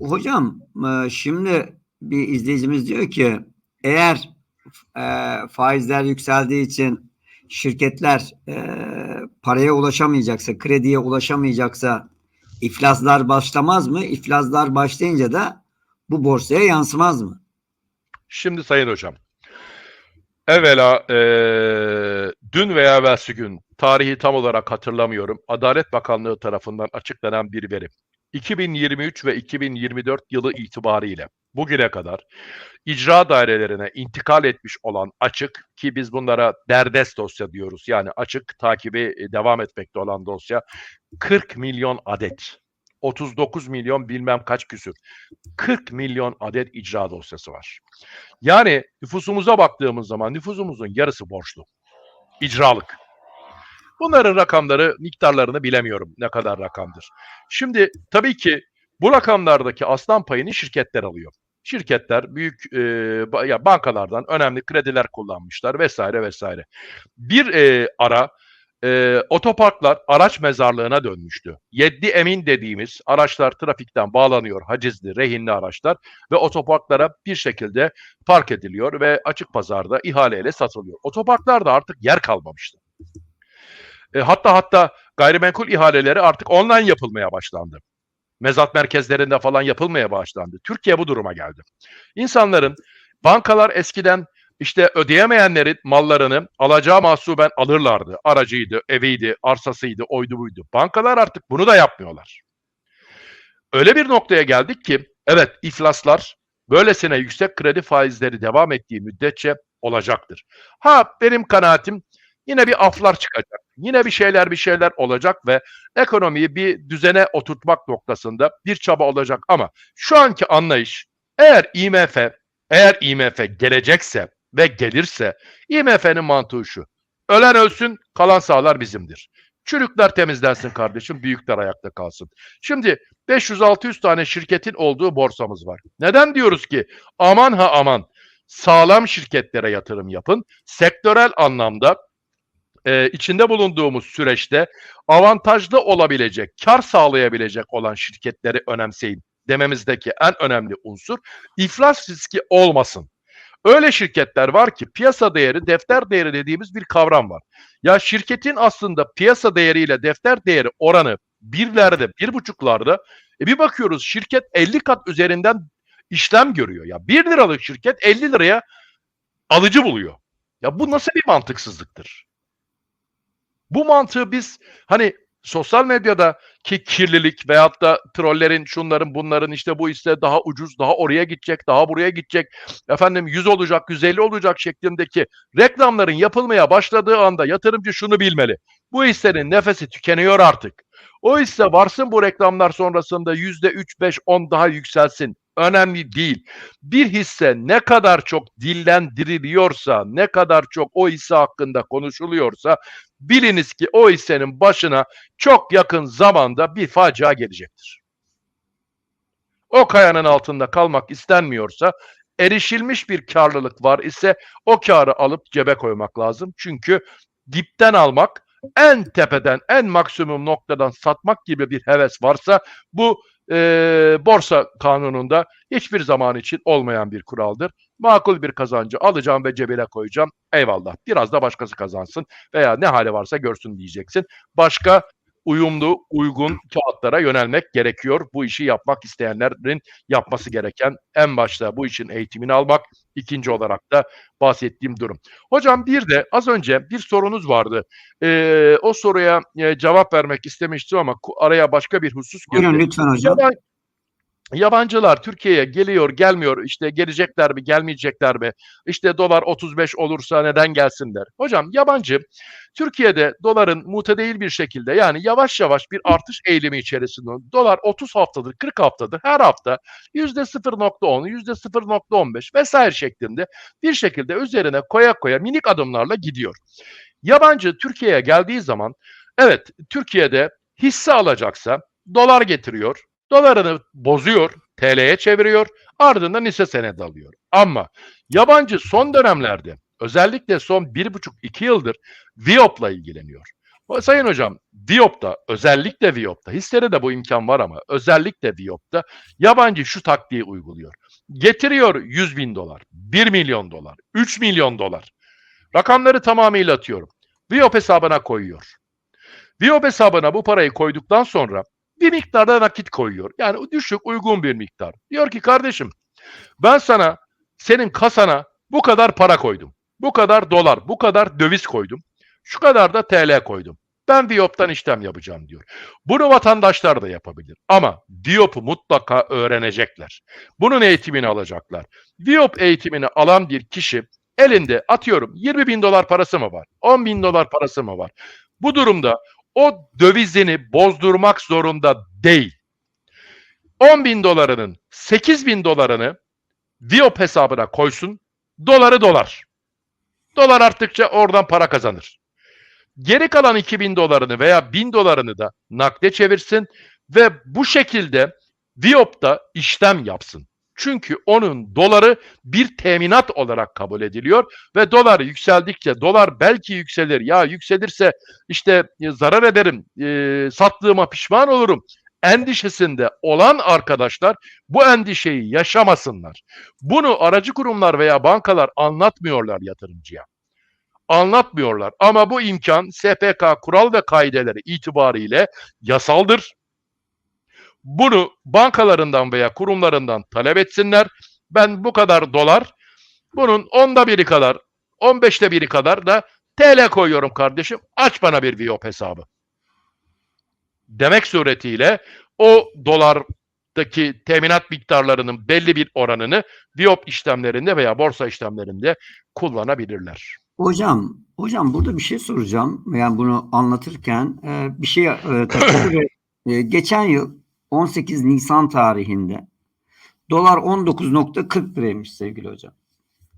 Hocam e, şimdi bir izleyicimiz diyor ki eğer e, faizler yükseldiği için şirketler e, paraya ulaşamayacaksa, krediye ulaşamayacaksa iflaslar başlamaz mı? İflaslar başlayınca da bu borsaya yansımaz mı? Şimdi Sayın Hocam, evvela eee, dün veya evvelsi gün tarihi tam olarak hatırlamıyorum. Adalet Bakanlığı tarafından açıklanan bir veri. 2023 ve 2024 yılı itibariyle bugüne kadar icra dairelerine intikal etmiş olan açık ki biz bunlara derdest dosya diyoruz. Yani açık takibi e, devam etmekte olan dosya 40 milyon adet. 39 milyon bilmem kaç küsür. 40 milyon adet icra dosyası var. Yani nüfusumuza baktığımız zaman nüfusumuzun yarısı borçlu. İcralık. Bunların rakamları, miktarlarını bilemiyorum ne kadar rakamdır. Şimdi tabii ki bu rakamlardaki aslan payını şirketler alıyor. Şirketler büyük e, ya bankalardan önemli krediler kullanmışlar vesaire vesaire. Bir e, ara e, otoparklar araç mezarlığına dönmüştü. Yeddi emin dediğimiz araçlar trafikten bağlanıyor, hacizli, rehinli araçlar ve otoparklara bir şekilde park ediliyor ve açık pazarda ihaleyle satılıyor. Otoparklarda artık yer kalmamıştı. E, hatta hatta gayrimenkul ihaleleri artık online yapılmaya başlandı. Mezat merkezlerinde falan yapılmaya başlandı. Türkiye bu duruma geldi. İnsanların bankalar eskiden işte ödeyemeyenlerin mallarını alacağı mahsuben alırlardı. Aracıydı, eviydi, arsasıydı, oydu buydu. Bankalar artık bunu da yapmıyorlar. Öyle bir noktaya geldik ki evet iflaslar böylesine yüksek kredi faizleri devam ettiği müddetçe olacaktır. Ha benim kanaatim yine bir aflar çıkacak. Yine bir şeyler bir şeyler olacak ve ekonomiyi bir düzene oturtmak noktasında bir çaba olacak ama şu anki anlayış eğer IMF eğer IMF gelecekse ve gelirse IMF'nin mantığı şu. Ölen ölsün, kalan sağlar bizimdir. Çürükler temizlensin kardeşim, büyükler ayakta kalsın. Şimdi 500-600 tane şirketin olduğu borsamız var. Neden diyoruz ki aman ha aman sağlam şirketlere yatırım yapın. Sektörel anlamda e, içinde bulunduğumuz süreçte avantajlı olabilecek, kar sağlayabilecek olan şirketleri önemseyin dememizdeki en önemli unsur iflas riski olmasın. Öyle şirketler var ki piyasa değeri, defter değeri dediğimiz bir kavram var. Ya şirketin aslında piyasa değeriyle defter değeri oranı birlerde, bir buçuklarda. E bir bakıyoruz şirket 50 kat üzerinden işlem görüyor. Ya 1 liralık şirket 50 liraya alıcı buluyor. Ya bu nasıl bir mantıksızlıktır? Bu mantığı biz hani sosyal medyada ki kirlilik veyahut da trollerin şunların bunların işte bu ise daha ucuz daha oraya gidecek daha buraya gidecek efendim 100 olacak 150 olacak şeklindeki reklamların yapılmaya başladığı anda yatırımcı şunu bilmeli. Bu hissenin nefesi tükeniyor artık. O hisse varsın bu reklamlar sonrasında yüzde 3, 5, 10 daha yükselsin. Önemli değil. Bir hisse ne kadar çok dillendiriliyorsa, ne kadar çok o hisse hakkında konuşuluyorsa biliniz ki o hissenin başına çok yakın zamanda bir facia gelecektir. O kayanın altında kalmak istenmiyorsa erişilmiş bir karlılık var ise o karı alıp cebe koymak lazım. Çünkü dipten almak en tepeden en maksimum noktadan satmak gibi bir heves varsa bu e, borsa kanununda hiçbir zaman için olmayan bir kuraldır. Makul bir kazancı alacağım ve cebine koyacağım. Eyvallah. Biraz da başkası kazansın veya ne hali varsa görsün diyeceksin. Başka uyumlu, uygun kağıtlara yönelmek gerekiyor. Bu işi yapmak isteyenlerin yapması gereken en başta bu işin eğitimini almak, ikinci olarak da bahsettiğim durum. Hocam bir de az önce bir sorunuz vardı. Ee, o soruya e, cevap vermek istemiştim ama araya başka bir husus girdi. Buyurun lütfen hocam. Yaban- yabancılar Türkiye'ye geliyor, gelmiyor, işte gelecekler mi, gelmeyecekler mi? İşte dolar 35 olursa neden gelsinler? Hocam yabancı Türkiye'de doların mutedeyil bir şekilde yani yavaş yavaş bir artış eğilimi içerisinde dolar 30 haftadır, 40 haftadır her hafta %0.10, %0.15 vesaire şeklinde bir şekilde üzerine koya koya minik adımlarla gidiyor. Yabancı Türkiye'ye geldiği zaman evet Türkiye'de hisse alacaksa dolar getiriyor, dolarını bozuyor, TL'ye çeviriyor, ardından hisse senedi alıyor. Ama yabancı son dönemlerde özellikle son bir buçuk iki yıldır Viop'la ilgileniyor. Sayın hocam, Viyop'ta, özellikle Viyop'ta, hislere de bu imkan var ama özellikle Viyop'ta yabancı şu taktiği uyguluyor. Getiriyor 100 bin dolar, 1 milyon dolar, 3 milyon dolar. Rakamları tamamıyla atıyorum. Viyop hesabına koyuyor. Viyop hesabına bu parayı koyduktan sonra bir miktarda nakit koyuyor. Yani düşük, uygun bir miktar. Diyor ki kardeşim ben sana senin kasana bu kadar para koydum. Bu kadar dolar, bu kadar döviz koydum. Şu kadar da TL koydum. Ben Viyop'tan işlem yapacağım diyor. Bunu vatandaşlar da yapabilir. Ama Viyop'u mutlaka öğrenecekler. Bunun eğitimini alacaklar. Viyop eğitimini alan bir kişi elinde atıyorum 20 bin dolar parası mı var? 10 bin dolar parası mı var? Bu durumda o dövizini bozdurmak zorunda değil. 10 bin dolarının 8 bin dolarını Viyop hesabına koysun. Doları dolar. Dolar arttıkça oradan para kazanır. Geri kalan 2000 dolarını veya 1000 dolarını da nakde çevirsin ve bu şekilde Viyop'ta işlem yapsın. Çünkü onun doları bir teminat olarak kabul ediliyor ve dolar yükseldikçe dolar belki yükselir. Ya yükselirse işte e, zarar ederim, e, sattığıma pişman olurum endişesinde olan arkadaşlar bu endişeyi yaşamasınlar. Bunu aracı kurumlar veya bankalar anlatmıyorlar yatırımcıya. Anlatmıyorlar ama bu imkan SPK kural ve kaideleri itibariyle yasaldır. Bunu bankalarından veya kurumlarından talep etsinler. Ben bu kadar dolar, bunun onda biri kadar, on beşte biri kadar da TL koyuyorum kardeşim. Aç bana bir Viyop hesabı. Demek suretiyle o dolardaki teminat miktarlarının belli bir oranını Viyop işlemlerinde veya borsa işlemlerinde kullanabilirler. Hocam, hocam burada bir şey soracağım. Yani bunu anlatırken e, bir şey e, takıldı ve e, geçen yıl 18 Nisan tarihinde dolar 19.40 liraymış sevgili hocam.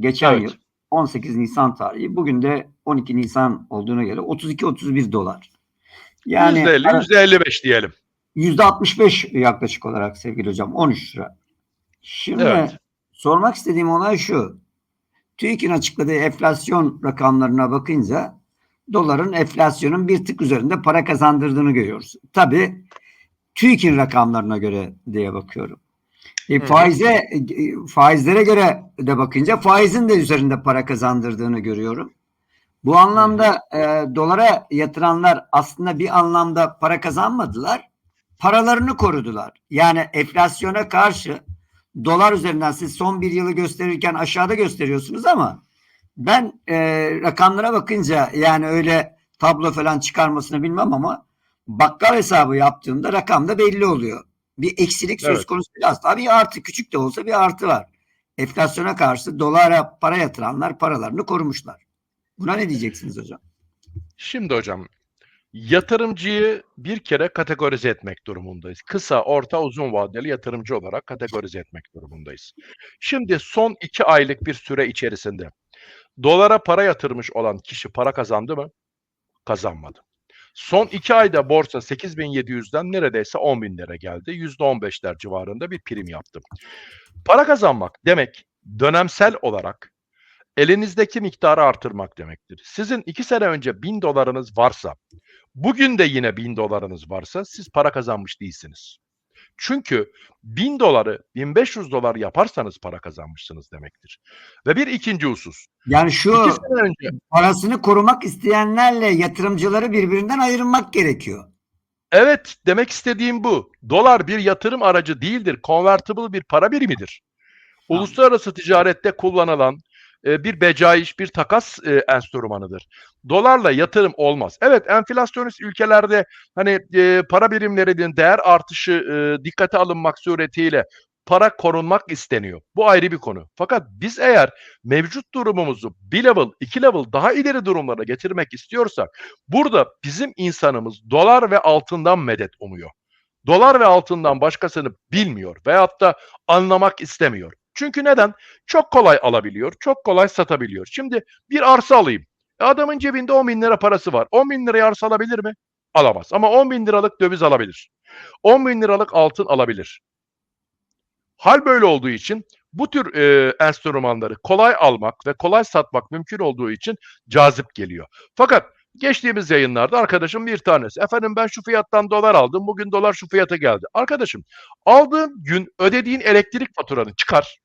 Geçen Evet. yıl 18 Nisan tarihi. Bugün de 12 Nisan olduğuna göre 32-31 dolar. Yani %50, %55 diyelim. %65 yaklaşık olarak sevgili hocam 13 lira. Şimdi Evet. sormak istediğim olay şu. TÜİK'in açıkladığı enflasyon rakamlarına bakınca doların enflasyonun bir tık üzerinde para kazandırdığını görüyoruz. Tabii TÜİK'in rakamlarına göre diye bakıyorum. E, faize e, faizlere göre de bakınca faizin de üzerinde para kazandırdığını görüyorum. Bu anlamda e, dolara yatıranlar aslında bir anlamda para kazanmadılar. Paralarını korudular. Yani enflasyona karşı dolar üzerinden siz son bir yılı gösterirken aşağıda gösteriyorsunuz ama ben e, rakamlara bakınca yani öyle tablo falan çıkarmasını bilmem ama bakkal hesabı yaptığımda rakam da belli oluyor. Bir eksilik söz Evet. konusu değil. Aslında bir artı küçük de olsa bir artı var. Enflasyona karşı dolara para yatıranlar paralarını korumuşlar. Buna ne diyeceksiniz hocam? Şimdi hocam yatırımcıyı bir kere kategorize etmek durumundayız. Kısa, orta, uzun vadeli yatırımcı olarak kategorize etmek durumundayız. Şimdi son iki aylık bir süre içerisinde dolara para yatırmış olan kişi para kazandı mı? Kazanmadı. Son iki ayda borsa 8700'den neredeyse 10 binlere geldi. %15'ler civarında bir prim yaptı. Para kazanmak demek dönemsel olarak elinizdeki miktarı artırmak demektir. Sizin iki sene önce 1000 dolarınız varsa, bugün de yine 1000 dolarınız varsa siz para kazanmış değilsiniz. Çünkü 1000 doları 1500 dolar yaparsanız para kazanmışsınız demektir. Ve bir ikinci husus. Yani şu önce parasını korumak isteyenlerle yatırımcıları birbirinden ayırmak gerekiyor. Evet, demek istediğim bu. Dolar bir yatırım aracı değildir. Convertible bir para birimidir. Tamam. Uluslararası ticarette kullanılan e, bir becaiş, bir takas e, enstrümanıdır. Dolarla yatırım olmaz. Evet, enflasyonist ülkelerde hani e, para birimlerinin değer artışı e, dikkate alınmak suretiyle para korunmak isteniyor. Bu ayrı bir konu. Fakat biz eğer mevcut durumumuzu bir level, iki level daha ileri durumlara getirmek istiyorsak burada bizim insanımız dolar ve altından medet umuyor. Dolar ve altından başkasını bilmiyor veyahut da anlamak istemiyor. Çünkü neden? Çok kolay alabiliyor, çok kolay satabiliyor. Şimdi bir arsa alayım. E adamın cebinde 10 bin lira parası var. 10 bin liraya arsa alabilir mi? Alamaz. Ama 10 bin liralık döviz alabilir. 10 bin liralık altın alabilir. Hal böyle olduğu için bu tür e, enstrümanları kolay almak ve kolay satmak mümkün olduğu için cazip geliyor. Fakat geçtiğimiz yayınlarda arkadaşım bir tanesi. Efendim ben şu fiyattan dolar aldım. Bugün dolar şu fiyata geldi. Arkadaşım aldığın gün ödediğin elektrik faturanı çıkar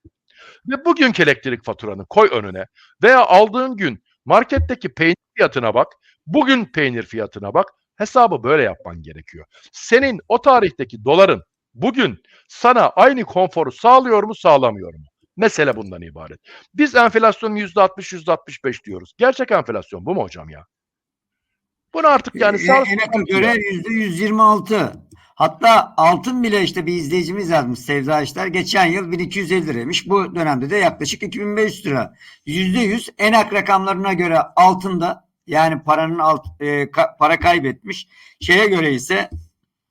ve bugünkü elektrik faturanı koy önüne veya aldığın gün marketteki peynir fiyatına bak, bugün peynir fiyatına bak. Hesabı böyle yapman gerekiyor. Senin o tarihteki doların bugün sana aynı konforu sağlıyor mu, sağlamıyor mu? Mesele bundan ibaret. Biz enflasyonun %60, %65 diyoruz. Gerçek enflasyon bu mu hocam ya? Bunu artık yani E, sağlık ENAK'a göre yüzde 126. Hatta altın bile işte bir izleyicimiz yazmış Sevda İşler. Geçen yıl 1250 liraymış. Bu dönemde de yaklaşık 2500 lira. Yüzde yüz ENAK rakamlarına göre altında yani paranın alt, e, ka- para kaybetmiş. Şeye göre ise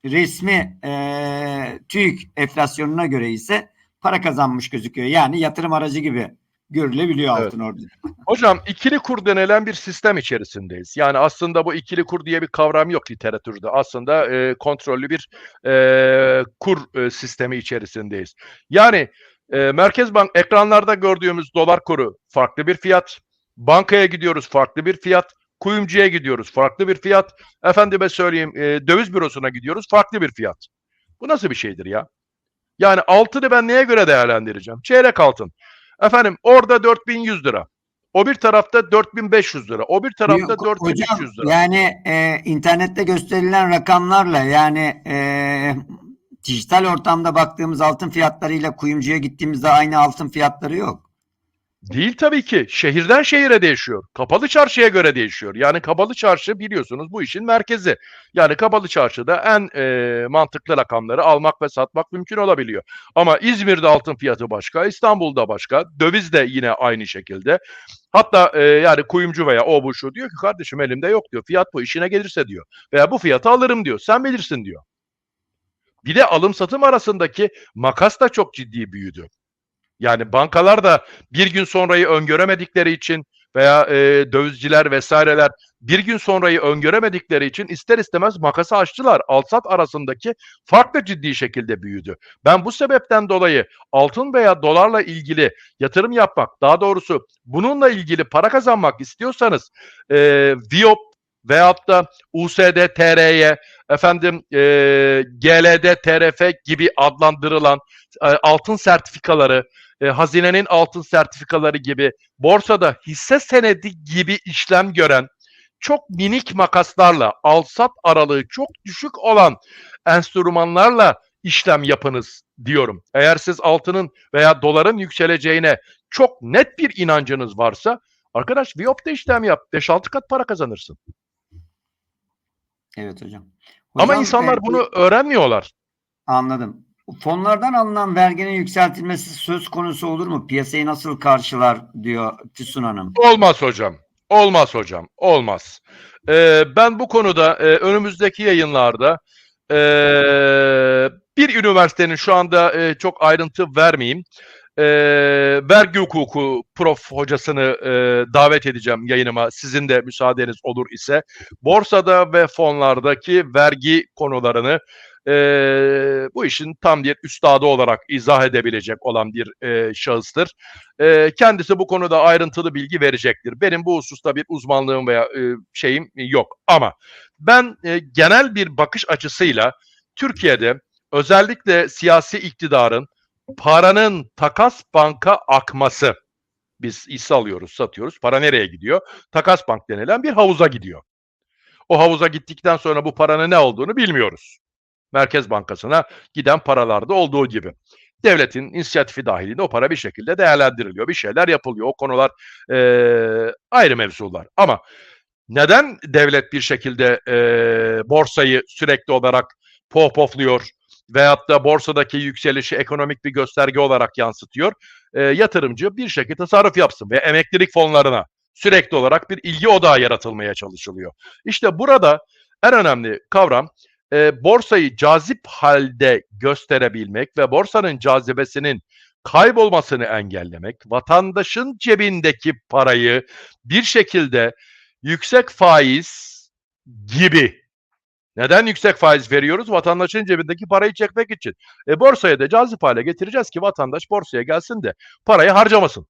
resmi e, TÜİK enflasyonuna göre ise para kazanmış gözüküyor. Yani yatırım aracı gibi görülebiliyor Evet. altın orada. Hocam ikili kur denilen bir sistem içerisindeyiz. Yani aslında bu ikili kur diye bir kavram yok literatürde. Aslında e, kontrollü bir e, kur e, sistemi içerisindeyiz. Yani e, Merkez Bank ekranlarda gördüğümüz dolar kuru farklı bir fiyat. Bankaya gidiyoruz farklı bir fiyat. Kuyumcuya gidiyoruz farklı bir fiyat. Efendime söyleyeyim e, döviz bürosuna gidiyoruz farklı bir fiyat. Bu nasıl bir şeydir ya? Yani altını ben neye göre değerlendireceğim? Çeyrek altın. Efendim orada 4100 lira. O bir tarafta 4500 lira. O bir tarafta Yok, 4300 lira. Yani e, internette gösterilen rakamlarla yani e, dijital ortamda baktığımız altın fiyatlarıyla kuyumcuya gittiğimizde aynı altın fiyatları yok. Değil tabii ki. Şehirden şehire değişiyor. Kapalı çarşıya göre değişiyor. Yani kapalı çarşı biliyorsunuz bu işin merkezi. Yani kapalı çarşıda en e, mantıklı rakamları almak ve satmak mümkün olabiliyor. Ama İzmir'de altın fiyatı başka, İstanbul'da başka, döviz de yine aynı şekilde. Hatta e, yani kuyumcu veya o bu şu diyor ki kardeşim elimde yok diyor. Fiyat bu işine gelirse diyor. Veya bu fiyatı alırım diyor. Sen bilirsin diyor. Bir de alım satım arasındaki makas da çok ciddi büyüdü. Yani bankalar da bir gün sonrayı öngöremedikleri için veya e, dövizciler vesaireler bir gün sonrayı öngöremedikleri için ister istemez makası açtılar. Alsat arasındaki fark da ciddi şekilde büyüdü. Ben bu sebepten dolayı altın veya dolarla ilgili yatırım yapmak, daha doğrusu bununla ilgili para kazanmak istiyorsanız e, Viop veyahut da USD TR'ye efendim e, GLD TRF gibi adlandırılan e, altın sertifikaları e, hazinenin altın sertifikaları gibi borsada hisse senedi gibi işlem gören çok minik makaslarla alsat aralığı çok düşük olan enstrümanlarla işlem yapınız diyorum. Eğer siz altının veya doların yükseleceğine çok net bir inancınız varsa arkadaş Viyop'ta işlem yap. 5-6 kat para kazanırsın. Evet hocam. Ama Hocam, insanlar e, bunu öğrenmiyorlar. anladım. Fonlardan alınan verginin yükseltilmesi söz konusu olur mu? Piyasayı nasıl karşılar diyor Füsun Hanım. Olmaz hocam. Olmaz hocam. Olmaz. Ee, ben bu konuda e, önümüzdeki yayınlarda e, bir üniversitenin şu anda e, çok ayrıntı vermeyeyim. E, vergi hukuku prof hocasını e, davet edeceğim yayınıma sizin de müsaadeniz olur ise borsada ve fonlardaki vergi konularını e, bu işin tam bir üstadı olarak izah edebilecek olan bir e, şahıstır. E, kendisi bu konuda ayrıntılı bilgi verecektir. Benim bu hususta bir uzmanlığım veya e, şeyim yok. Ama ben e, genel bir bakış açısıyla Türkiye'de özellikle siyasi iktidarın paranın takas banka akması biz hisse alıyoruz, satıyoruz. Para nereye gidiyor? Takas bank denilen bir havuza gidiyor. O havuza gittikten sonra bu paranın ne olduğunu bilmiyoruz. Merkez Bankası'na giden paralarda olduğu gibi. Devletin inisiyatifi dahilinde o para bir şekilde değerlendiriliyor. Bir şeyler yapılıyor. O konular eee, ayrı mevzular. Ama neden devlet bir şekilde eee, borsayı sürekli olarak pohpohluyor veyahut da borsadaki yükselişi ekonomik bir gösterge olarak yansıtıyor? Eee, yatırımcı bir şekilde tasarruf yapsın ve emeklilik fonlarına sürekli olarak bir ilgi odağı yaratılmaya çalışılıyor. İşte burada en önemli kavram e, borsayı cazip halde gösterebilmek ve borsanın cazibesinin kaybolmasını engellemek, vatandaşın cebindeki parayı bir şekilde yüksek faiz gibi neden yüksek faiz veriyoruz? Vatandaşın cebindeki parayı çekmek için. E borsaya da cazip hale getireceğiz ki vatandaş borsaya gelsin de parayı harcamasın.